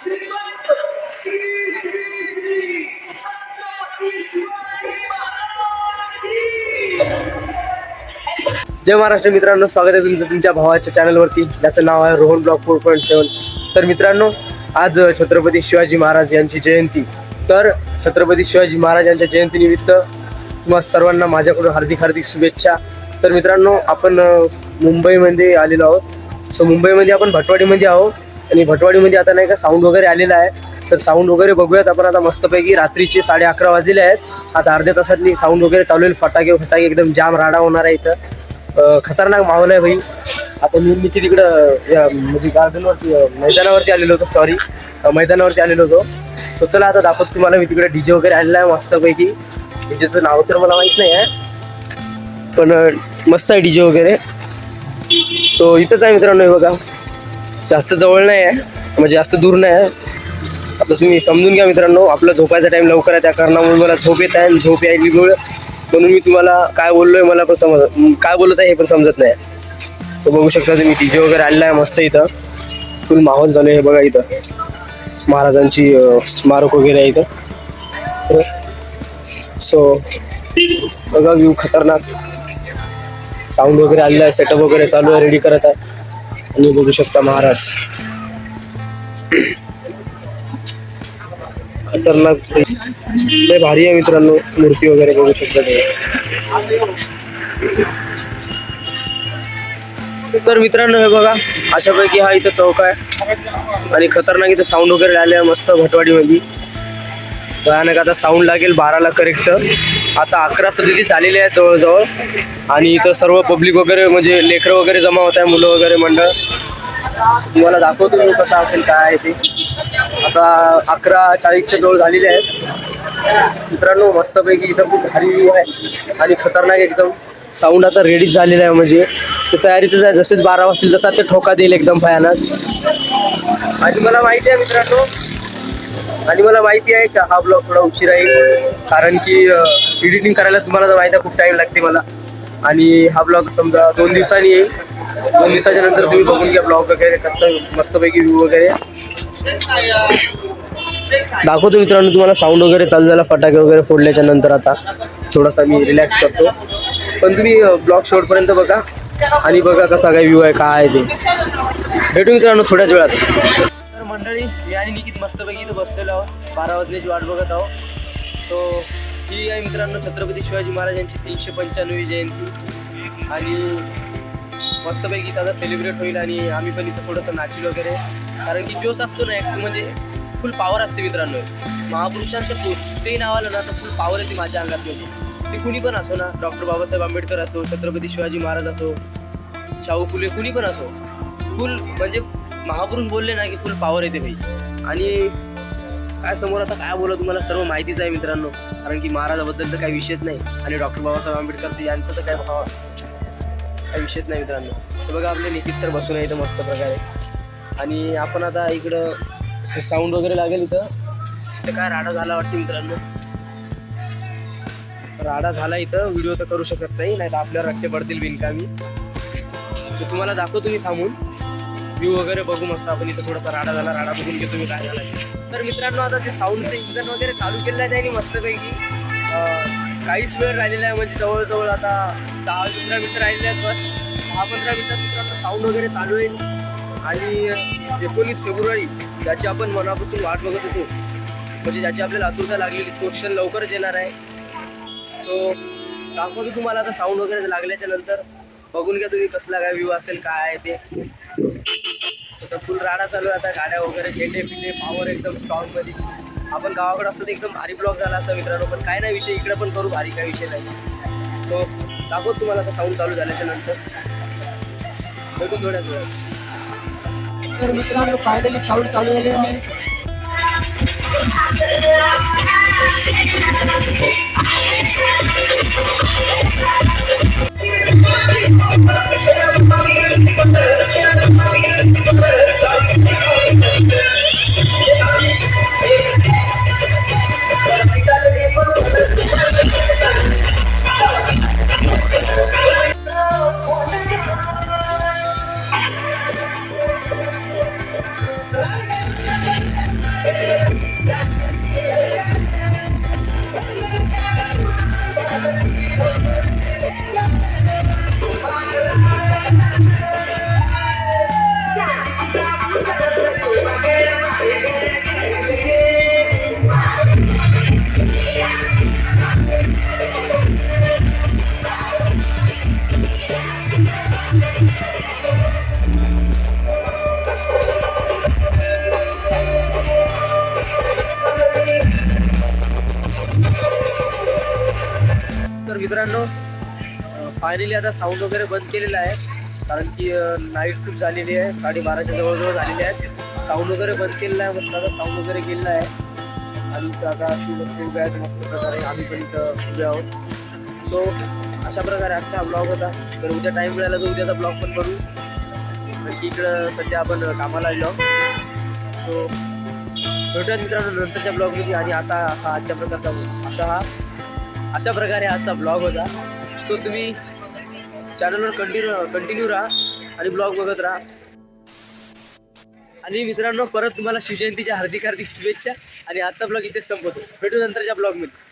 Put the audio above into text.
श्रीमंत श्री श्री श्री छत्रपती शिवाजी जय महाराष्ट्र मित्रांनो स्वागत आहे तुमचं तुमच्या भावाच्या चॅनलवरती. ज्याचं नाव आहे Rohan block four point seven. तर मित्रांनो आज छत्रपती शिवाजी महाराज यांची जयंती. तर छत्रपती शिवाजी महाराज यांच्या जयंतीनिमित्त तुम्हा सर्वांना माझ्याकडून हार्दिक हार्दिक शुभेच्छा. तर मित्रांनो आपण मुंबईमध्ये आलेलो आहोत. सो मुंबईमध्ये आपण भटवाडीमध्ये आहोत. आणि भटवाडीमध्ये आता नाही का साऊंड वगैरे आलेला आहे. तर साऊंड वगैरे बघूयात आपण आता मस्तपैकी. रात्रीचे साडे अकरा वाजलेले आहेत. आता अर्ध्या तासातली साऊंड वगैरे चालू फटाके फटाके एकदम जाम राडा होणार आहे इथं. खतरनाक माहोल आहे भाई. आता मी मी ते तिकडं या म्हणजे गार्डनवरती मैदानावरती आलेलो होतो. सॉरी मैदानावरती आलेलो होतो. सो चला आता दाखवत तुम्हाला. मी तिकडे डीजे वगैरे आलेला आहे मस्तपैकी. डीजेचं नाव तर मला माहीत नाही आहे. पण मस्त आहे डीजे वगैरे. सो इथंच आहे मित्रांनो हे बघा. जास्त जवळ नाही आहे म्हणजे जास्त दूर नाही आहे. आता तुम्ही समजून घ्या मित्रांनो आपला झोपायचा टाईम लवकर आहे त्या कारणामुळे मला झोप येत आहे आणि झोप यायली गोळ म्हणून मी तुम्हाला काय बोललोय मला पण समज काय बोलत आहे हे पण समजत नाही. तर बघू शकता तुम्ही डीजे वगैरे आलेला आहे मस्त इथं. फुल माहोल झालं हे बघा इथं. महाराजांची स्मारक वगैरे आहे इथं. सो बघा व्ह्यू खतरनाक. साऊंड वगैरे आलेला आहे सेटअप वगैरे चालू आहे रेडी करत आहे. आणि बघू शकता महाराज. खतरनाक लय भारी आहे मित्रांनो मूर्ती वगैरे बघू शकता तुम्ही. तर मित्रांनो हे बघा अशापैकी हा इथं चौक आहे. आणि खतरनाक इथं साऊंड वगैरे आले आहे मस्त भटवाडीमध्ये. भयानक आता साऊंड लागेल बाराला करेक्ट आता अकरा सदती झालेली आहे जवळजवळ. आणि इथं सर्व पब्लिक वगैरे म्हणजे लेकरं वगैरे जमा होत आहे मुलं वगैरे मंडळ. तुम्हाला दाखवतो मी कसं असेल काय आहे ते. आता अकरा चाळीसच्या जवळ झालेले आहेत. मित्रांनो मस्तपैकी इथं खूप भारी व्ह्यू आहे. आणि खतरनाक एकदम. साऊंड आता रेडीच झालेला आहे म्हणजे. ते तयारीतच आहे जसेच बारा वाजतील तसा ते ठोका देईल एकदम भयानक. आणि मला माहिती आहे मित्रांनो आणि मला माहिती आहे का हा ब्लॉग थोडा उशिरा येईल कारण की एडिटिंग करायला तुम्हाला तर माहिती आहे खूप टाईम लागते मला. आणि हा ब्लॉग समजा दोन दिवसांनी येईल. दोन दिवसाच्या नंतर तुम्ही बघून घ्या ब्लॉग वगैरे कसं मस्तपैकी व्ह्यू वगैरे. दाखवतो मित्रांनो तुम्हाला साऊंड वगैरे चालू झाला फटाके वगैरे फोडल्याच्या नंतर आता. थोडासा मी रिलॅक्स करतो. पण तुम्ही ब्लॉग शेवटपर्यंत बघा. आणि बघा कसा काय व्ह्यू आहे काय आहे ते. भेटू मित्रांनो थोड्याच वेळात. मंडळी मी आणि निकित मस्तपैकी इथं बसलेलो आहोत. बारा वाजण्याची वाट बघत आहोत. सो ही आहे मित्रांनो छत्रपती शिवाजी महाराजांची तीनशे पंच्याण्णवी जयंती. आणि मस्तपैकी आता सेलिब्रेट होईल आणि आम्ही पण इथं थोडंसं नाचील वगैरे. कारण की जोश असतो ना एक म्हणजे फुल पॉवर असते मित्रांनो. महापुरुषांचं कुठेही नाव आलं ना तर फुल पॉवर येते माझ्या अंगात म्हणजे ते कुणी पण असो ना डॉक्टर बाबासाहेब आंबेडकर असो छत्रपती शिवाजी महाराज असो शाहू फुले कुणी पण असो. फुल म्हणजे महापुरुष बोलले ना की फुल पॉवर येते भाई. आणि काय समोर आता काय बोला तुम्हाला सर्व माहितीच आहे मित्रांनो. कारण की महाराजाबद्दल तर काही विषयच नाही. आणि डॉक्टर बाबासाहेब आंबेडकर यांचं तर काय भाव काही विषयच नाही मित्रांनो. तर बघा आपले नितीत सर बसून आहे इथं मस्त प्रकारे. आणि आपण आता इकडं साऊंड वगैरे लागेल इथं. तर काय राडा झाला वाटते मित्रांनो? राडा झाला इथं. व्हिडिओ तर करू शकत नाही नाही तर आपल्यावर रट्टे पडतील बिनकामी. सो तुम्हाला दाखवतो मी थांबून. व्ह्यू वगैरे बघू मस्त आपण. इथं थोडासा राडा झाला राडा बघून घेतो मी काय झाला तर मित्रांनो आता ते साऊंडचं इंजन वगैरे चालू केलेलं आहे त्यांनी मस्तपैकी. काहीच वेळ राहिलेला आहे म्हणजे जवळजवळ आता दहा पंधरा मिनिटं राहिलेले आहेत बस. दहा पंधरा मिनिटात मित्रांनो साऊंड वगैरे चालू आहे. आणि एकोणीस फेब्रुवारी ज्याची आपण मनापासून वाट बघत होतो म्हणजे ज्याची आपल्याला आतुरता लागलेली तो क्षण लवकरच येणार आहे. सो दाखवतो तुम्हाला आता साऊंड वगैरे लागल्याच्या नंतर. बघून घ्या तुम्ही कसला काय व्ह्यू असेल काय आहे ते. आता फुल राडा चालू आहे आता गाड्या वगैरे झेंडे पिंडे पावर एकदम स्ट्रॉंगमध्ये. आपण गावाकडे असतो तर एकदम भारी ब्लॉग झाला असता मित्रांनो पण काय नाही विषय इकडे पण करू भारी काय विषय नाही. सो दाखवतो तुम्हाला आता साऊंड चालू झाल्याच्यानंतर. भेटू थोड्याच वेळात. तर मित्रांनो फायनली साऊंड चालू झाले Thank. तर मित्रांनो फायनली आता साऊंड वगैरे बंद केलेला आहे. कारण की नाईट खूप झालेली आहे. साडेबाराच्या जवळजवळ झालेली आहे. साऊंड वगैरे बंद केलेला आहे मस्त आता साऊंड वगैरे गेलेला आहे. आणि आता शिवभक्ती उभ्या आहेत मस्त प्रकारे आम्ही पण इथं उभे आहोत. सो अशा प्रकारे आजचा हा ब्लॉग होता. तर उद्या टाईम मिळाला तर उद्याचा ब्लॉग पण करू. नक्की इकडं सध्या आपण कामाला आलो सो भेटूयात मित्रांनो नंतरच्या ब्लॉगमध्ये आणि असा हा आजच्या प्रकारचा असा हा अशा प्रकारे आजचा ब्लॉग होता. सो तुम्ही चॅनलवर कंटिन्यू कंटिन्यू राहा आणि ब्लॉग बघत राहा. आणि मित्रांनो परत तुम्हाला शिवजयंतीच्या हार्दिक हार्दिक शुभेच्छा आणि आजचा ब्लॉग इथे संपवतो भेटू नंतरच्या ब्लॉगमध्ये